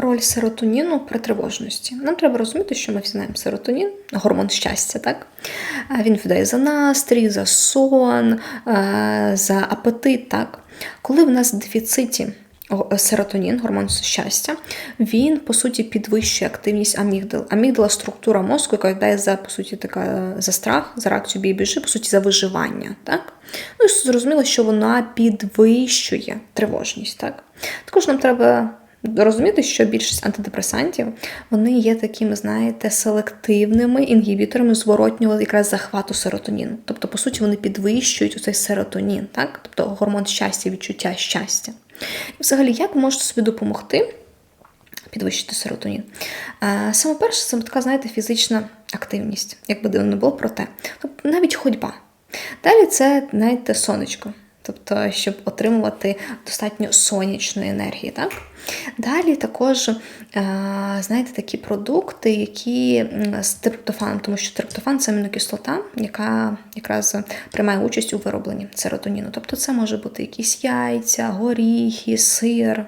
роль серотоніну при тривожності. Нам треба розуміти, що ми всі знаємо серотонін, гормон щастя, так? Він відповідає за настрій, за сон, за апетит. Так? Коли в нас в дефіциті серотонін, гормон щастя, він по суті підвищує активність амігдал. Амігдала структура мозку, яка відповідає за по суті така за страх, за реакцію бій біжи, по суті, за виживання. Так? Ну і зрозуміло, що вона підвищує тривожність. Так? Також нам треба. Розуміти, що більшість антидепресантів вони є такими, знаєте, селективними інгібіторами зворотнього якраз захвату серотоніну. Тобто, по суті, вони підвищують оцей серотонін, так? тобто гормон щастя, відчуття щастя. І взагалі, як можете собі допомогти підвищити серотонін? Е, Саме перше, це така, знаєте, фізична активність, як би дивно не було, проте. Тобто навіть ходьба. Далі це, знаєте, сонечко. Тобто, щоб отримувати достатньо сонячної енергії. Так? Далі також, е, знаєте, такі продукти, які з триптофаном, тому що триптофан це амінокислота, яка якраз приймає участь у виробленні серотоніну. Тобто це може бути якісь яйця, горіхи, сир.